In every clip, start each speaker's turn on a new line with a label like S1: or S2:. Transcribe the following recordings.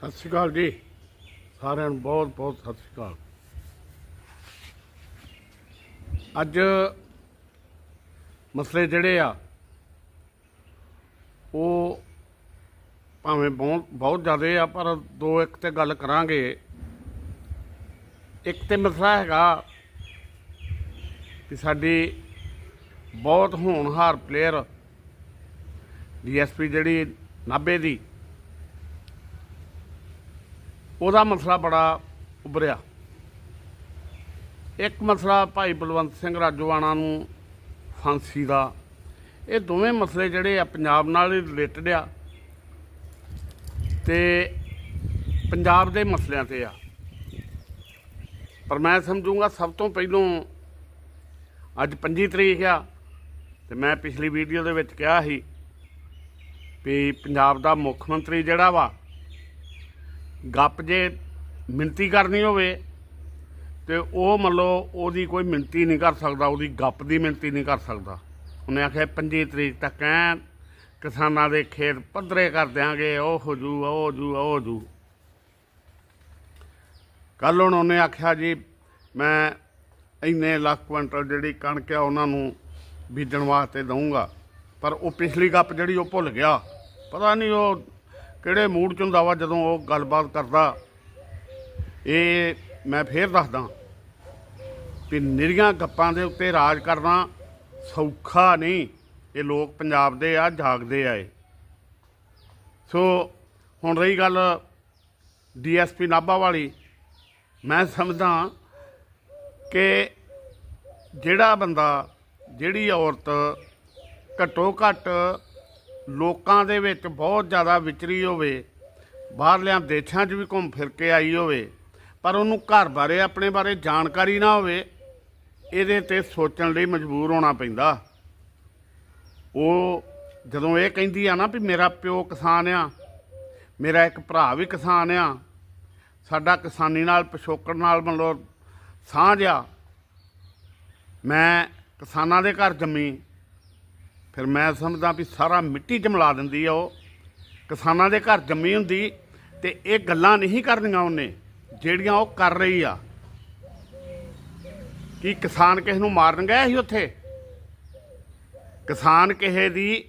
S1: ਸਤਿ ਸ਼੍ਰੀ ਅਕਾਲ ਜੀ। ਸਾਰਿਆਂ ਨੂੰ ਬਹੁਤ ਬਹੁਤ ਸਤਿ ਸ਼੍ਰੀ ਅਕਾਲ। ਅੱਜ ਮਸਲੇ ਜਿਹੜੇ ਆ, ਉਹ ਭਾਵੇਂ ਬਹੁਤ ਬਹੁਤ ਜ਼ਿਆਦੇ ਆ, ਪਰ ਦੋ ਇੱਕ ਤੇ ਗੱਲ ਕਰਾਂਗੇ। ਇੱਕ ਤੇ ਮਸਲਾ ਹੈਗਾ ਕਿ ਸਾਡੀ ਬਹੁਤ ਹੋਣਹਾਰ ਪਲੇਅਰ ਡੀਐਸਪੀ ਜਿਹੜੀ ਨਾਭੇ ਦੀ ਉਹਦਾ ਮਸਲਾ ਬੜਾ ਉਭਰਿਆ। ਇੱਕ ਮਸਲਾ ਭਾਈ ਬਲਵੰਤ ਸਿੰਘ ਰਾਜੋਆਣਾ ਨੂੰ ਫਾਂਸੀ ਦਾ। ਇਹ ਦੋਵੇਂ ਮਸਲੇ ਜਿਹੜੇ ਆ ਪੰਜਾਬ ਨਾਲ ਹੀ ਰਿਲੇਟਡ ਆ ਤੇ ਪੰਜਾਬ ਦੇ ਮਸਲਿਆਂ ਤੇ ਆ। ਪਰ ਮੈਂ ਸਮਝੂੰਗਾ ਸਭ ਤੋਂ ਪਹਿਲੋਂ ਅੱਜ 25 ਤਰੀਕ ਆ ਤੇ ਮੈਂ ਪਿਛਲੀ ਵੀਡੀਓ ਦੇ ਵਿੱਚ ਕਿਹਾ ਸੀ ਵੀ ਪੰਜਾਬ ਦਾ ਮੁੱਖ ਮੰਤਰੀ ਜਿਹੜਾ ਵਾ ਗੱਪ ਜੇ ਮਿੰਤੀ ਕਰਨੀ ਹੋਵੇ ਤੇ ਉਹ ਮੰਨ ਲਓ ਉਹਦੀ ਕੋਈ ਮਿੰਤੀ ਨਹੀਂ ਕਰ ਸਕਦਾ, ਉਹਦੀ ਗੱਪ ਦੀ ਮਿੰਤੀ ਨਹੀਂ ਕਰ ਸਕਦਾ। ਉਹਨੇ ਆਖਿਆ 25 ਤਰੀਕ ਤੱਕ ਐਂ ਕਿਸਾਨਾਂ ਦੇ ਖੇਤ ਪੱਧਰੇ ਕਰ ਦਿਆਂਗੇ, ਉਹ ਹੋ ਜੂ, ਉਹ ਹੋ ਜੂ, ਉਹ ਹੋ ਜੂ। ਕੱਲ ਹੁਣ ਉਹਨੇ ਆਖਿਆ ਜੀ, ਮੈਂ ਇੰਨੇ ਲੱਖ ਕੁਇੰਟਲ ਜਿਹੜੀ ਕਣਕ ਆ ਉਹਨਾਂ ਨੂੰ ਬੀਜਣ ਵਾਸਤੇ ਦਊਂਗਾ, ਪਰ ਉਹ ਪਿਛਲੀ ਗੱਪ ਜਿਹੜੀ ਉਹ ਭੁੱਲ ਗਿਆ। ਪਤਾ ਨਹੀਂ ਉਹ ਕਿਹੜੇ ਮੂਡ ਚ ਹੁੰਦਾ ਵਾ ਜਦੋਂ ਉਹ ਗੱਲਬਾਤ ਕਰਦਾ? ਇਹ ਮੈਂ ਫੇਰ ਦੱਸਦਾ। ਕਿ ਨਿਰੀਆਂ ਗੱਪਾਂ ਦੇ ਉੱਤੇ ਰਾਜ ਕਰਨਾ ਸੌਖਾ ਨਹੀਂ। ਇਹ ਲੋਕ ਪੰਜਾਬ ਦੇ ਆ, ਜਾਗਦੇ ਆਏ ਸੋ ਹੁਣ ਰਹੀ ਗੱਲ ਡੀਐਸਪੀ ਨਾਭਾ ਵਾਲੀ। ਮੈਂ ਸਮਝਦਾ ਕਿ ਜਿਹੜਾ ਬੰਦਾ, ਜਿਹੜੀ ਔਰਤ ਘੱਟੋ ਘੱਟ ਲੋਕਾਂ ਦੇ ਵਿੱਚ ਬਹੁਤ ਜ਼ਿਆਦਾ ਵਿਚਰੀ ਹੋਵੇ, ਬਾਹਰਲਿਆਂ ਦੇਸ਼ਾਂ 'ਚ ਵੀ ਘੁੰਮ ਫਿਰ ਕੇ ਆਈ ਹੋਵੇ, ਪਰ ਉਹਨੂੰ ਘਰ ਬਾਰੇ, ਆਪਣੇ ਬਾਰੇ ਜਾਣਕਾਰੀ ਨਾ ਹੋਵੇ, ਇਹਦੇ ਤੇ ਸੋਚਣ ਲਈ ਮਜਬੂਰ ਹੋਣਾ ਪੈਂਦਾ। ਉਹ ਜਦੋਂ ਇਹ ਕਹਿੰਦੀ ਆ ਨਾ ਵੀ ਮੇਰਾ ਪਿਓ ਕਿਸਾਨ ਆ, ਮੇਰਾ ਇੱਕ ਭਰਾ ਵੀ ਕਿਸਾਨ ਆ, ਸਾਡਾ ਕਿਸਾਨੀ ਨਾਲ, ਪਿਛੋਕੜ ਨਾਲ ਮਤਲਬ ਸਾਂਝ ਆ, ਮੈਂ ਕਿਸਾਨਾਂ ਦੇ ਘਰ ਜੰਮੀ ਫਿਰ ਮੈਂ ਸਮਝਦਾ ਵੀ ਸਾਰਾ ਮਿੱਟੀ ਜਮਲਾ ਦਿੰਦੀ ਆ ਉਹ। ਕਿਸਾਨਾਂ ਦੇ ਘਰ ਜੰਮੀ ਹੁੰਦੀ ਤੇ ਇਹ ਗੱਲਾਂ ਨਹੀਂ ਕਰਨੀਆਂ ਉਹਨੇ, ਜਿਹੜੀਆਂ ਉਹ ਕਰ ਰਹੀ ਆ। ਕੀ ਕਿਸਾਨ ਕਿਸ ਨੂੰ ਮਾਰਨ ਗਏ ਸੀ ਉੱਥੇ? ਕਿਸਾਨ ਕਿਸੇ ਦੀ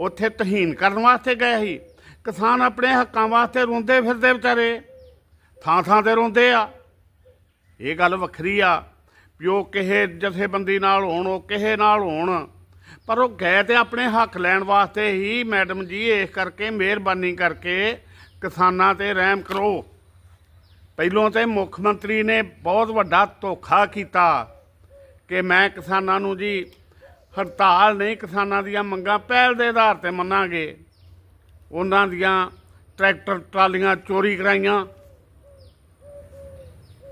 S1: ਉੱਥੇ ਤਹੀਨ ਕਰਨ ਵਾਸਤੇ ਗਏ ਸੀ। ਕਿਸਾਨ ਆਪਣੇ ਹੱਕਾਂ ਵਾਸਤੇ ਰੋਂਦੇ ਫਿਰਦੇ ਵਿਚਾਰੇ ਥਾਂ ਥਾਂ ਤੇ ਰੋਂਦੇ ਆ। ਇਹ ਗੱਲ ਵੱਖਰੀ ਆ ਵੀ ਉਹ ਕਿਸੇ ਜਥੇਬੰਦੀ ਨਾਲ ਹੋਣ, ਉਹ ਕਿਸੇ ਨਾਲ ਹੋਣ। ਪਰ ਉਹ ਗਏ ਤੇ ਆਪਣੇ ਹੱਕ ਲੈਣ ਵਾਸਤੇ ਹੀ ਮੈਡਮ ਜੀ, ਇਸ ਕਰਕੇ ਮਿਹਰਬਾਨੀ ਕਰਕੇ ਕਿਸਾਨਾਂ ਤੇ ਰਹਿਮ ਕਰੋ। ਪਹਿਲੋਂ ਤੇ ਮੁੱਖ ਮੰਤਰੀ ਨੇ ਬਹੁਤ ਵੱਡਾ ਧੋਖਾ ਕੀਤਾ ਕਿ ਮੈਂ ਕਿਸਾਨਾਂ ਨੂੰ ਜੀ ਹੜਤਾਲ ਨਹੀਂ, ਕਿਸਾਨਾਂ ਦੀਆਂ ਮੰਗਾਂ ਪਹਿਲ ਦੇ ਆਧਾਰ ਤੇ ਮੰਨਾਂਗੇ। ਉਹਨਾਂ ਦੀਆਂ ਟਰੈਕਟਰ ਟਰਾਲੀਆਂ ਚੋਰੀ ਕਰਾਈਆਂ।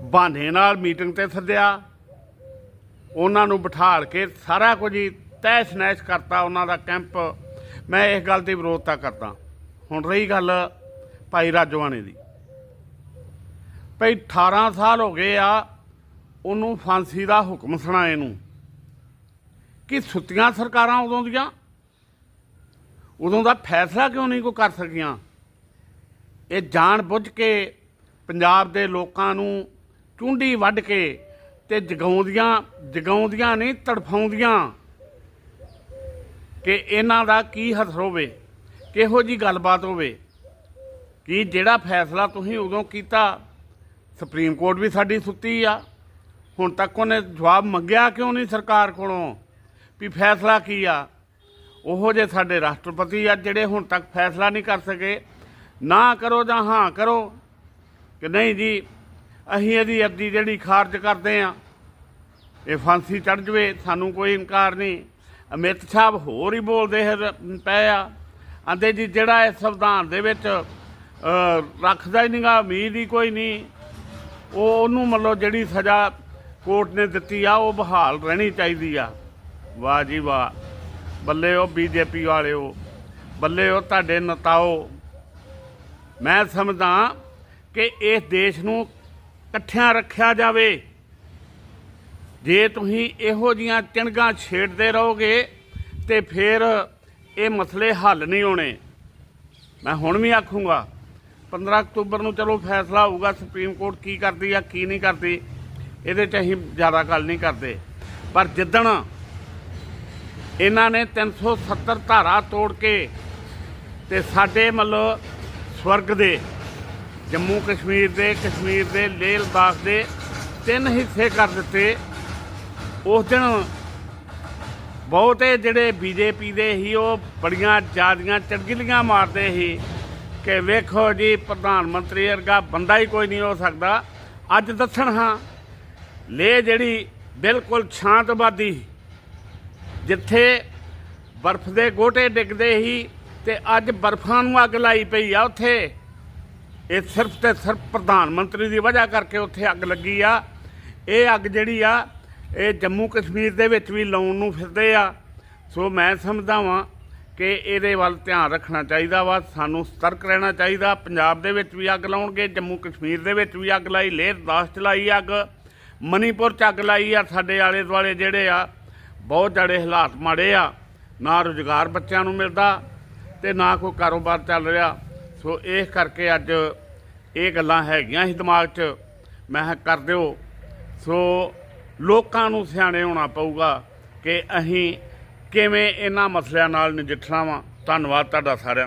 S1: ਬਹਾਨੇ ਨਾਲ ਮੀਟਿੰਗ ਤੇ ਸੱਦਿਆ। ਉਹਨਾਂ ਨੂੰ ਬਿਠਾਲ ਕੇ ਸਾਰਾ ਕੁਝ ਹੀ ਤੈਸ਼ ਨੈਸ਼ ਕਰਤਾ ਉਹਨਾਂ ਦਾ ਕੈਂਪ। ਮੈਂ ਇਸ ਗੱਲ ਦੀ ਵਿਰੋਧਤਾ ਕਰਦਾ। ਹੁਣ ਰਹੀ ਗੱਲ ਭਾਈ ਰਾਜਵਾਨੇ ਦੀ। ਭਈ 18 ਸਾਲ ਹੋ ਗਏ ਆ, ਉਹਨੂੰ ਫਾਂਸੀ ਦਾ ਹੁਕਮ ਸੁਣਾਏ ਨੂੰ। ਕਿ ਸੁੱਤੀਆਂ ਸਰਕਾਰਾਂ ਉਦੋਂ ਦੀਆਂ? ਉਦੋਂ ਦਾ ਫੈਸਲਾ ਕਿਉਂ ਨਹੀਂ ਕੋ ਕਰ ਸਕੀਆਂ? ਇਹ ਜਾਣ ਬੁੱਝ ਕੇ ਪੰਜਾਬ ਦੇ ਲੋਕਾਂ ਨੂੰ ਚੁੰਡੀ ਵੱਢ ਕੇ ਤੇ ਜਗਾਉਂਦੀਆਂ ਜਗਾਉਂਦੀਆਂ ਨਹੀਂ, ਤੜਫਾਉਂਦੀਆਂ। ਕਿ ਇਹਨਾਂ ਦਾ ਕੀ ਹੱਥ ਹੋਵੇ, ਕਿਹੋ ਜੀ ਗੱਲਬਾਤ ਹੋਵੇ, ਕਿ ਜਿਹੜਾ ਫੈਸਲਾ ਤੁਸੀਂ ਉਦੋਂ ਕੀਤਾ, ਸੁਪਰੀਮ ਕੋਰਟ ਵੀ ਸਾਡੀ ਸੁੱਤੀ ਆ। ਹੁਣ ਤੱਕ ਉਹਨੇ ਜਵਾਬ ਮੰਗਿਆ ਕਿਉਂ ਨਹੀਂ ਸਰਕਾਰ ਕੋਲੋਂ, ਵੀ ਫੈਸਲਾ ਕੀ ਆ? ਉਹੋ ਜੇ ਸਾਡੇ ਰਾਸ਼ਟਰਪਤੀ ਆ ਜਿਹੜੇ ਹੁਣ ਤੱਕ ਫੈਸਲਾ ਨਹੀਂ ਕਰ ਸਕੇ। ਨਾ ਕਰੋ ਜਾਂ ਹਾਂ ਕਰੋ, ਕਿ ਨਹੀਂ ਜੀ, ਅਸੀਂ ਇਹਦੀ ਅਰਜ਼ੀ ਜਿਹੜੀ ਖਾਰਜ ਕਰਦੇ ਆ, ਇਹ ਫਾਂਸੀ ਚੜ ਜਵੇ, ਸਾਨੂੰ ਕੋਈ ਇਨਕਾਰ ਨਹੀਂ। ਅਮਿਤ ਸਾਹਿਬ ਹੋਰ ਹੀ ਬੋਲਦੇ ਪਏ ਆ। ਆਂਦੇ ਜੀ, ਜਿਹੜਾ ਇਸ ਸੰਵਿਧਾਨ ਦੇ ਵਿੱਚ ਰੱਖਦਾ ਹੀ ਨਹੀਂਗਾ ਉਮੀਦ ਹੀ ਕੋਈ ਨਹੀਂ। ਉਹ, ਉਹਨੂੰ ਮਤਲਬ ਜਿਹੜੀ ਸਜ਼ਾ ਕੋਰਟ ਨੇ ਦਿੱਤੀ ਆ, ਉਹ ਬਹਾਲ ਰਹਿਣੀ ਚਾਹੀਦੀ ਆ। ਵਾਹ ਜੀ ਵਾਹ। ਬੱਲੇ ਉਹ ਬੀਜੇਪੀ ਵਾਲਿਓ, ਬੱਲੇ ਉਹ ਤੁਹਾਡੇ ਨਤਾਓ। ਮੈਂ ਸਮਝਦਾ ਕਿ ਇਸ ਦੇਸ਼ ਨੂੰ ਇਕੱਠਿਆਂ ਰੱਖਿਆ ਜਾਵੇ। ਜੇ ਤੁਸੀਂ ਇਹੋ ਜੀਆਂ ਚਿਣਗਾਂ ਛੇੜਦੇ ਰਹੋਗੇ ਤੇ ਫਿਰ ਇਹ ਮਸਲੇ ਹੱਲ ਨਹੀਂ ਹੋਣੇ। ਮੈਂ ਹੁਣ ਵੀ ਆਖੂੰਗਾ 15 ਅਕਤੂਬਰ ਨੂੰ ਚਲੋ ਫੈਸਲਾ ਹੋਊਗਾ ਸੁਪਰੀਮ ਕੋਰਟ ਕੀ ਕਰਦੀ ਆ, ਕੀ ਨਹੀਂ ਕਰਦੀ, ਇਹਦੇ 'ਚ ਅਸੀਂ ਜ਼ਿਆਦਾ ਗੱਲ ਨਹੀਂ ਕਰਦੇ। ਪਰ ਜਿੱਦਣ ਇਹਨਾਂ ਨੇ 370 ਧਾਰਾ ਤੋੜ ਕੇ ਤੇ ਸਾਡੇ ਮਤਲਬ ਸਵਰਗ ਦੇ, ਜੰਮੂ ਕਸ਼ਮੀਰ ਦੇ ਕਸ਼ਮੀਰ ਦੇ ਲੇਹ ਲਦਾਖ ਦੇ ਤਿੰਨ ਹਿੱਸੇ ਕਰ ਦਿੱਤੇ ਉਸ ਦਿਨ ਬਹੁਤੇ ਜਿਹੜੇ ਬੀਜੇਪੀ ਦੇ ਹੀ ਉਹ ਬੜੀਆਂ ਜਿਆਦੀਆਂ ਚੜਗਿਲੀਆਂ ਮਾਰਦੇ ਸੀ ਕਿ ਵੇਖੋ ਜੀ, ਪ੍ਰਧਾਨ ਮੰਤਰੀ ਵਰਗਾ ਬੰਦਾ ਹੀ ਕੋਈ ਨਹੀਂ ਹੋ ਸਕਦਾ। ਅੱਜ ਦੱਸਣ ਹਾਂ, ਲੇ ਜਿਹੜੀ ਬਿਲਕੁਲ ਸ਼ਾਂਤਵਾਦੀ ਜਿੱਥੇ ਬਰਫ਼ ਦੇ ਗੋਟੇ ਡਿੱਗਦੇ ਸੀ ਤੇ ਅੱਜ ਬਰਫ਼ਾਂ ਨੂੰ ਅੱਗ ਲਾਈ ਪਈ ਆ ਉੱਥੇ, ਇਹ ਸਿਰਫ ਤੇ ਸਿਰਫ ਪ੍ਰਧਾਨ ਮੰਤਰੀ ਦੀ ਵਜ੍ਹਾ ਕਰਕੇ ਉੱਥੇ ਅੱਗ ਲੱਗੀ ਆ। ਇਹ ਅੱਗ ਜਿਹੜੀ ਆ ਇਹ ਜੰਮੂ ਕਸ਼ਮੀਰ ਦੇ ਵਿੱਚ ਵੀ ਲਾਉਣ ਨੂੰ ਫਿਰਦੇ ਆ। ਸੋ ਮੈਂ ਸਮਝਦਾ ਵਾਂ ਕਿ ਇਹਦੇ ਵੱਲ ਧਿਆਨ ਰੱਖਣਾ ਚਾਹੀਦਾ ਵਾ। ਸਾਨੂੰ ਸਤਰਕ ਰਹਿਣਾ ਚਾਹੀਦਾ। ਪੰਜਾਬ ਦੇ ਵਿੱਚ ਵੀ ਅੱਗ ਲਾਉਣਗੇ, ਜੰਮੂ ਕਸ਼ਮੀਰ ਦੇ ਵਿੱਚ ਵੀ ਅੱਗ ਲਾਈ, ਲੇਹ ਲਦਾਖ ਚ ਲਾਈ ਅੱਗ। ਮਨੀਪੁਰ ਚ ਅੱਗ ਲਾਈ ਆ, ਸਾਡੇ ਆਲੇ ਦੁਆਲੇ ਜਿਹੜੇ ਆ, ਬਹੁਤ ਜਿਹੜੇ ਹਾਲਾਤ ਮਾੜੇ ਆ। ਨਾ ਰੁਜ਼ਗਾਰ ਬੱਚਿਆਂ ਨੂੰ ਮਿਲਦਾ ਤੇ ਨਾ ਕੋਈ ਕਾਰੋਬਾਰ ਚੱਲ ਰਿਹਾ। ਸੋ ਇਸ ਕਰਕੇ ਅੱਜ ਇਹ ਗੱਲਾਂ ਹੈਗੀਆਂ ਸੀ ਦਿਮਾਗ 'ਚ। ਮੈਂ ਕਰ ਦਿਓ। ਸੋ ਲੋਕਾਂ ਨੂੰ ਸਿਆਣੇ ਹੋਣਾ ਪਊਗਾ ਕਿ ਅਸੀਂ ਕਿਵੇਂ ਇਹਨਾਂ ਮਸਲਿਆਂ ਨਾਲ ਨਜਿੱਠਣਾ ਵਾ। ਧੰਨਵਾਦ ਤੁਹਾਡਾ ਸਾਰਿਆਂ ਦਾ।